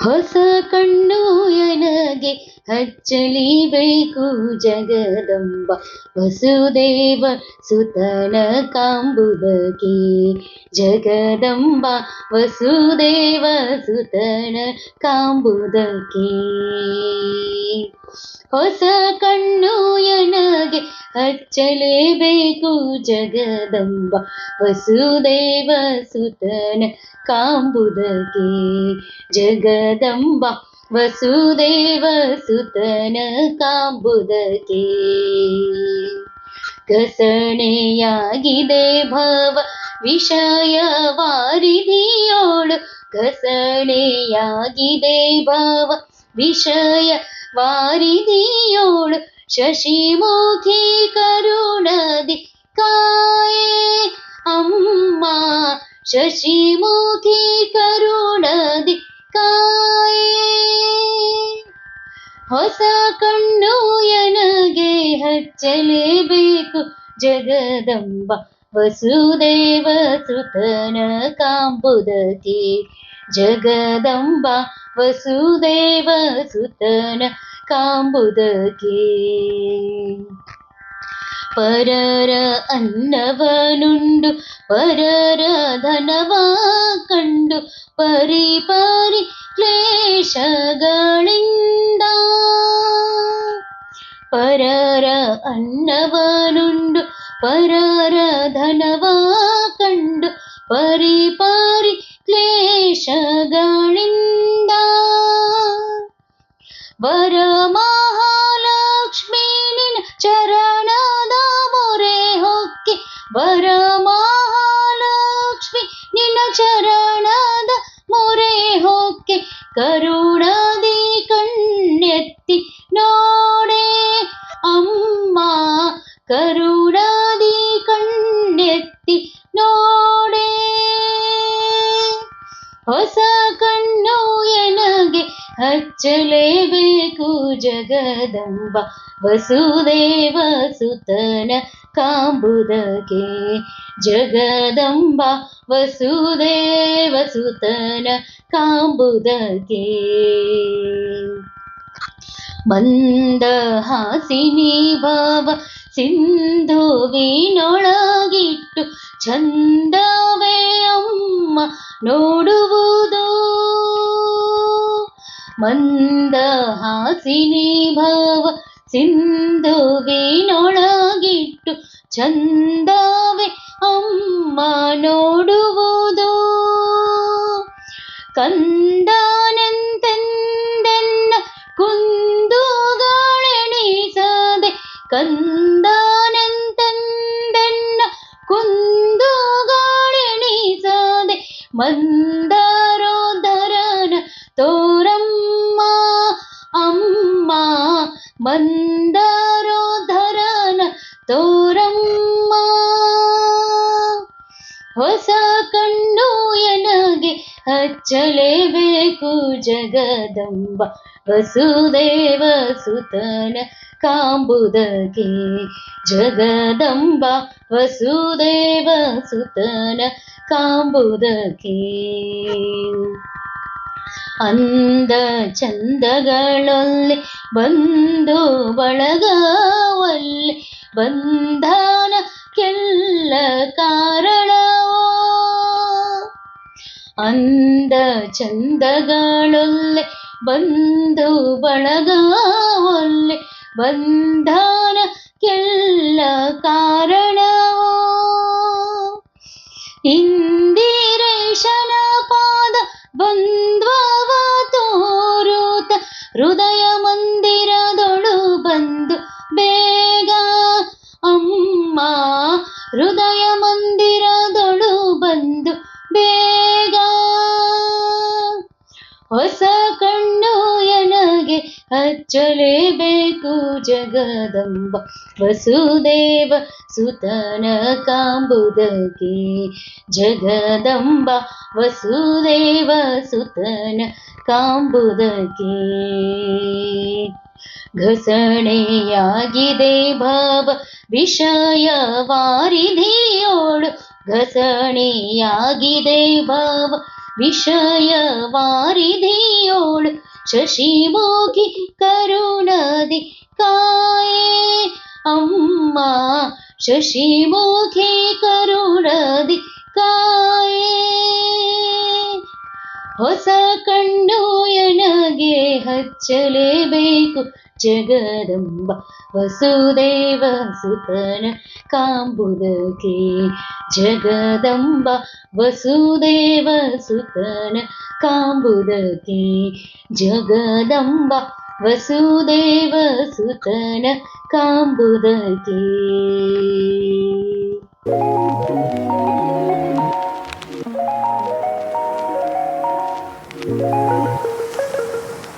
ಹೊಸ ಕಣ್ಣು ಎನಗೆ ಹಚ್ಚಲಿಬೇಕು ಜಗದಂಬ ವಸುದೇವ ಸುತನ ಕಾಂಬುದಕ್ಕೆ. ಜಗದಂಬ ವಸುದೇವ ಸುತನ ಕಾಂಬುದಕ್ಕೆ. ಹೊಸ ಕಣ್ಣು ಎನಗೆ ಹಚ್ಚಲೇಬೇಕು ಜಗದಂಬ ವಸುದೇವ ಸುತನ ಕಾಂಬುದಕ್ಕೆ. ಜಗದಂಬ ವಸುದೇವ ಸುತನ ಕಾಂಬುದಕ್ಕೆ ಘಸಣೆಯಾಗಿದೆ ಭವ ವಿಷಯ ವಾರಿಧಿಯೋಳು ಘಸಣೆಯಾಗಿದೆ ಭವ ವಿಷಯ ವಾರಿಧಿಯೋಳು ಶಶಿಮುಖಿ ಕರುಣದಿ ಕಾಯೇ ಅಮ್ಮ ಶಶಿಮುಖಿ ಕರುಣದಿ ಕಾಯೇ ಹೊಸ ಕಣ್ಣು ಎನಗೆ ಹಚ್ಚಲೇಬೇಕು. ಜಗದಂಬ ವಸುದೇವ ಸುತನ ಕಾಂಬುದತಿ ಜಗದಂಬ ವಸುದೇವ ಸುತನ ಕಾಂಬುದಕಿ ಪರರ ಅನ್ನವನುಂಡು, ಪರರ ಧನವ ಕಂಡು, ಪರಿ ಪರಿ ಕ್ಲೇಶಗಳಿಂದ ಪರರ ಅನ್ನವನುಂಡು ಪರರ ಧನವ ಕಂಡು, ಪರಿಪಾರಿ ಪರಿ ಕ್ಲೇಶಗಳಿಂದ. ವರ ಮಹಾಲಕ್ಷ್ಮೀ ನಿನ್ನ ಚರಣದ ಮೊರೆ ಹೊಕ್ಕಿ, ವರ ಮಹಾಲಕ್ಷ್ಮಿ ನಿನ್ನ ಚರಣದ ಅಮ್ಮ, ಕರುಣದಿ ಕಣ್ಣೆತ್ತಿ ನೋಡೆ. ಹೊಸ ಕಣ್ಣು ಎನಗೆ ಹಚ್ಚಲೇಬೇಕು ಜಗದಂಬ. ವಸುದೇವ ಸುತನ ಕಾಂಬುದಕ್ಕೆ ಜಗದಂಬ. ವಸುದೇವ ಸುತನ ಕಾಂಬುದಕ್ಕೆ ಮಂದಹಾಸಿನಿ ಭಾವ ಸಿಂಧುವಿನೊಳಗಿಟ್ಟು ಚಂದವೇ ಅಮ್ಮ ನೋಡುವುದು. ಮಂದಹಾಸಿನಿ ಭಾವ ಸಿಂಧುವಿನೊಳಗಿಟ್ಟು ಚಂದವೇ ಅಮ್ಮ ನೋಡುವುದು. ಕಂದನೆಂತೆಂದೆನ್ನ ಕುಂದುಗಳೆಣಿಸದೆ ಕುಂದು ಕುಂದುಗಳೆಣಿಸದೆ ಮಂದರೋದರನ ಹೊಸ ಕಣ್ಣು ಎನಗೆ ಹಚ್ಚಲೇಬೇಕು ಜಗದಂಬ. ವಸುದೇವ ಸುತನ ಕಾಂಬುದಕ್ಕೆ ಜಗದಂಬ. ವಸುದೇವ ಸುತನ ಕಾಂಬುದಕ್ಕೆ ಅಂದ ಚಂದಗಳಲ್ಲಿ ಬಂದು ಬಳಗವಲ್ಲಿ ಬಂಧನ ಕೆಲ್ಲ ಕಾರಣವೋ ಅಂದ ಚಂದಗಳೊಲ್ಲೆ ಬಂದು ಬಳಗವೊಲ್ಲೆ ಬಂಧನ ಕೆಲ್ಲ ಕಾರಣವೋ ಹೊಸ ಕಣ್ಣು ಎನಗೆ ಹಚ್ಚಲೇಬೇಕು ಜಗದಂಬ ವಸುದೇವ ಸುತನ ಕಾಂಬುದಕ್ಕೆ ಜಗದಂಬ ವಸುದೇವ ಸುತನ ಕಾಂಬುದಕ್ಕೆ ಘಸಣೆಯಾಗಿದೆ ಭಾವ ವಿಷಯ ವಾರಿಧಿಯೋಳು ಘಸಣೆಯಾಗಿದೆ ಭಾವ विषय विषयवारिधियोळ शशिमोगि करुणदि काये। अम्मा शशिमोघे करुणदि काये। ಹೊಸ ಕಣ್ಣು ಎನಗೆ ಹಚ್ಚಲೇಬೇಕು ಜಗದಂಬ ವಸುದೇವ ಸುತನ ಕಾಂಬುದಕ್ಕೆ ಜಗದಂಬ ವಸುದೇವ ಸುತನ ಕಾಂಬುದಕ್ಕೆ ಜಗದಂಬ ವಸುದೇವ ಸುತನ ಕಾಂಬುದಕ್ಕೆ